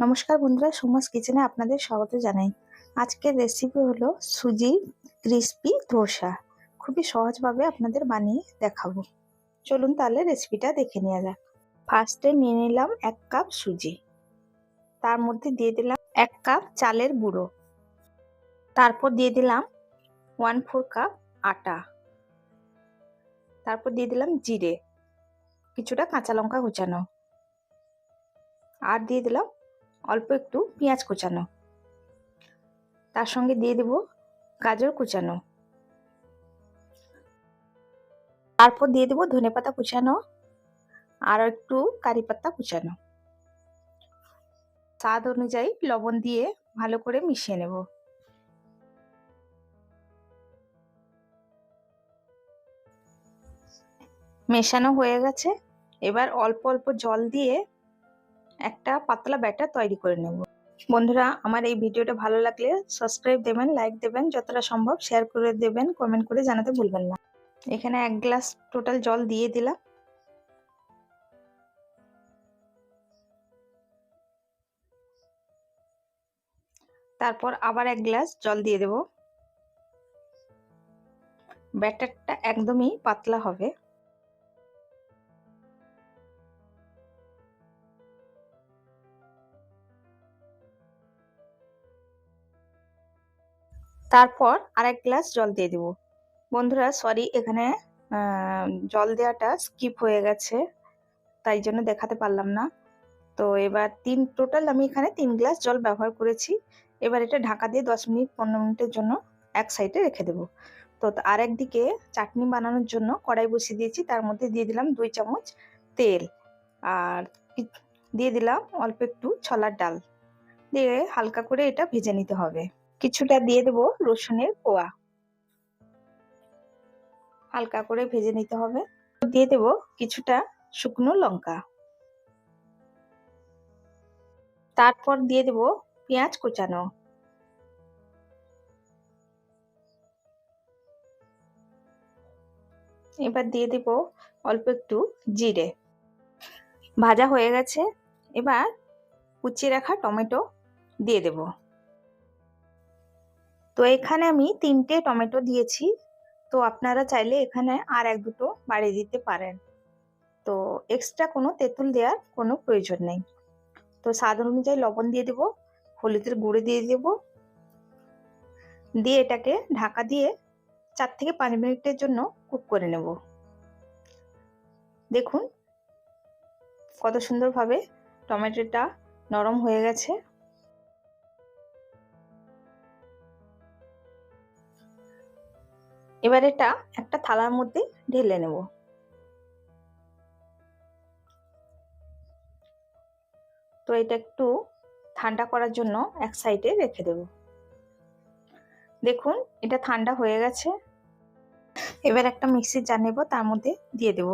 নমস্কার বন্ধুরা, সুমাস কিচেনে আপনাদের স্বাগত জানাই। আজকের রেসিপি হলো সুজি ক্রিস্পি ধোসা। খুবই সহজভাবে আপনাদের বানিয়ে দেখাবো। চলুন তাহলে রেসিপিটা দেখে নেওয়া যাক। ফার্স্টে নিয়ে নিলাম এক কাপ সুজি। তার মধ্যে দিয়ে দিলাম এক কাপ চালের গুঁড়ো। তারপর দিয়ে দিলাম ওয়ান ফোর কাপ আটা। তারপর দিয়ে দিলাম জিরে। কিছুটা কাঁচা লঙ্কা কুচানো। আর দিয়ে দিলাম অল্প একটু পেঁয়াজ কুচানো। তার সঙ্গে দিয়ে দেব গাজর কুচানো। তারপর দিয়ে দেবো ধনে পাতা কুচানো আর একটু কারি পাতা কুচানো। স্বাদ অনুযায়ী লবণ দিয়ে ভালো করে মিশিয়ে নেব। মেশানো হয়ে গেছে। এবার অল্প অল্প জল দিয়ে একটা পাতলা ব্যাটার তৈরি করে নেব। বন্ধুরা, আমার এই ভিডিওটা ভালো লাগলে সাবস্ক্রাইব দেবেন লাইক দেবেন, যতটা সম্ভব শেয়ার করে দেবেন কমেন্ট করে জানাতে ভুলবেন না। এখানে এক গ্লাস টোটাল জল দিয়ে দিলাম। তারপর আবার এক গ্লাস জল দিয়ে দেব। ব্যাটারটা একদমই পাতলা হবে। তারপর আরেক গ্লাস জল দিয়ে দেব। বন্ধুরা সরি এখানে জল দেওয়াটা স্কিপ হয়ে গেছে, তাই জন্য দেখাতে পারলাম না। তো এবার তিন টোটাল আমি এখানে তিন গ্লাস জল ব্যবহার করেছি। এবার এটা ঢাকা দিয়ে দশ মিনিট, পনেরো মিনিটের জন্য এক সাইডে রেখে দেবো। তো আরেক দিকে চাটনি বানানোর জন্য কড়াই বসিয়ে দিয়েছি, তার মধ্যে দিয়ে দিলাম দুই চামচ তেল। আর দিয়ে দিলাম অল্প একটু ছলার ডাল। দিয়ে হালকা করে এটা ভেজে নিতে হবে। কিছুটা দিয়ে দেবো রসুনের কোয়া। হালকা করে ভেজে নিতে হবে। দিয়ে দেব কিছুটা শুকনো লঙ্কা। তারপর দিয়ে দেব পেঁয়াজ কুচানো। এবার দিয়ে দেব অল্প একটু জিরে। ভাজা হয়ে গেছে। এবার কুচিয়ে রাখা টমেটো দিয়ে দেবো। তো এখানে আমি তিনটে টমেটো দিয়েছি। তো আপনারা চাইলে এখানে আর এক দুটো বাড়িয়ে দিতে পারেন। তো এক্সট্রা কোনো তেঁতুল দেওয়ার কোনো প্রয়োজন নেই। তো স্বাদ অনুযায়ী লবণ দিয়ে দেবো, হলুদের গুঁড়ো দিয়ে দেব। দিয়ে এটাকে ঢাকা দিয়ে চার থেকে পাঁচ মিনিটের জন্য কুক করে নেব। দেখুন কত সুন্দরভাবে টমেটোটা নরম হয়ে গেছে। এবার এটা একটা থালার মধ্যে ঢেলে নেব। তো এটা একটু ঠান্ডা করার জন্য এক সাইডে রেখে দেব। দেখুন, এটা ঠান্ডা হয়ে গেছে। এবার একটা মিক্সির জার নেব, তার মধ্যে দিয়ে দেব।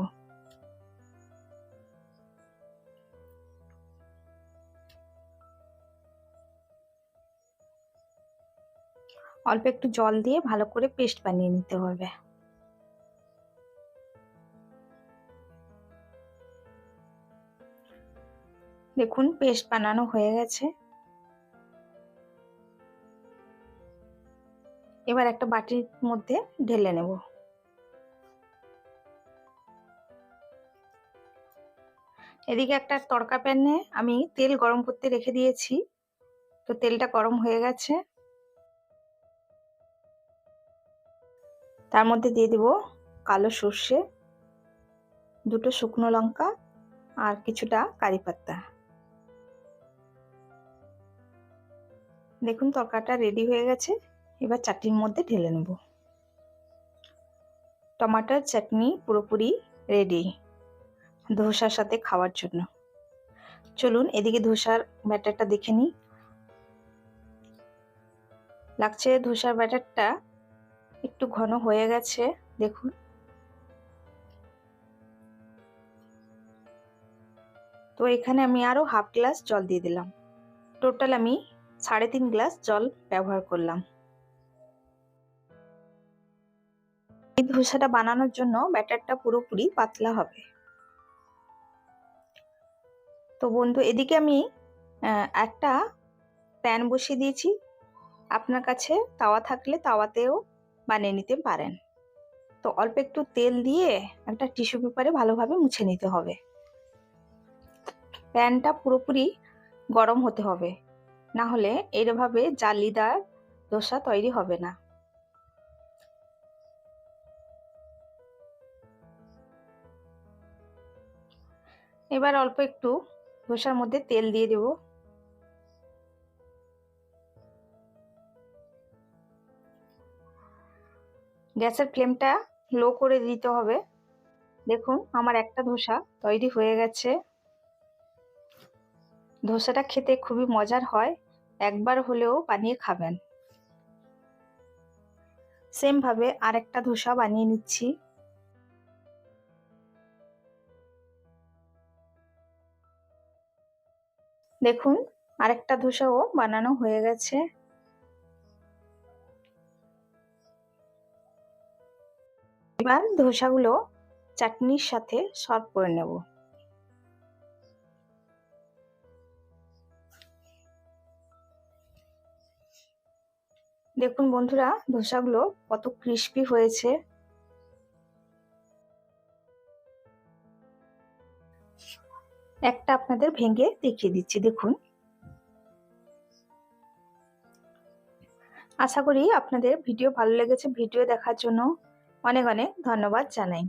অল্প একটু জল দিয়ে ভালো করে পেস্ট বানিয়ে নিতে হবে। দেখুন, পেস্ট বানানো হয়ে গেছে। এবার একটা বাটির মধ্যে ঢেলে নেব। এদিকে একটা তড়কা প্যানে আমি তেল গরম করতে রেখে দিয়েছি। তো তেলটা গরম হয়ে গেছে। তার মধ্যে দিয়ে দেব কালো সর্ষে, দুটো শুকনো লঙ্কা আর কিছুটা কারি পাতা। দেখুন তরকাটা রেডি হয়ে গেছে, এবার চাটনির মধ্যে ঢেলে নেব। টমাটার চাটনি পুরোপুরি রেডি ধোসার সাথে খাওয়ার জন্য। চলুন এদিকে ধোসার ব্যাটারটা দেখে নিই। লাগছে ধোসার ব্যাটারটা একটু ঘন হয়ে গেছে, দেখুন। তো এখানে আমি আরও হাফ গ্লাস জল দিয়ে দিলাম। টোটাল আমি সাড়ে তিন গ্লাস জল ব্যবহার করলাম। এই ধোসাটা বানানোর জন্য ব্যাটারটা পুরোপুরি পাতলা হবে। তো বন্ধু, এদিকে আমি একটা প্যান বসিয়ে দিয়েছি। আপনার কাছে তাওয়া থাকলে তাওয়াতেও বানিয়ে নিতে পারেন। তো অল্প একটু তেল দিয়ে একটা টিস্যু পেপারে ভালোভাবে মুছে নিতে হবে। প্যানটা পুরোপুরি গরম হতে হবে। না হলে এরভাবে জালিদার দোসা তৈরি হবে না। এবার অল্প একটু ধোসার মধ্যে তেল দিয়ে দেব। গ্যাসের ফ্লেমটা লো করে দিতে হবে। দেখুন, আমার একটা ধোসা তৈরি হয়ে গেছে। ধোসাটা খেতে খুবই মজার হয়। একবার হলেও বানিয়ে খাবেন। সেমভাবে আরেকটা ধোসা বানিয়ে নিচ্ছি। দেখুন, আরেকটা ধোসাও বানানো হয়ে গেছে। এবার ধোসাগুলো চাটনির সাথে সার্ভ করে নেব। দেখুন বন্ধুরা, ধোসাগুলো কত ক্রিস্পি হয়েছে। একটা আপনাদের ভেঙে দেখিয়ে দিচ্ছি, দেখুন। আশা করি আপনাদের ভিডিও ভালো লেগেছে, ভিডিও দেখার জন্য। অনেক অনেক ধন্যবাদ জানাই।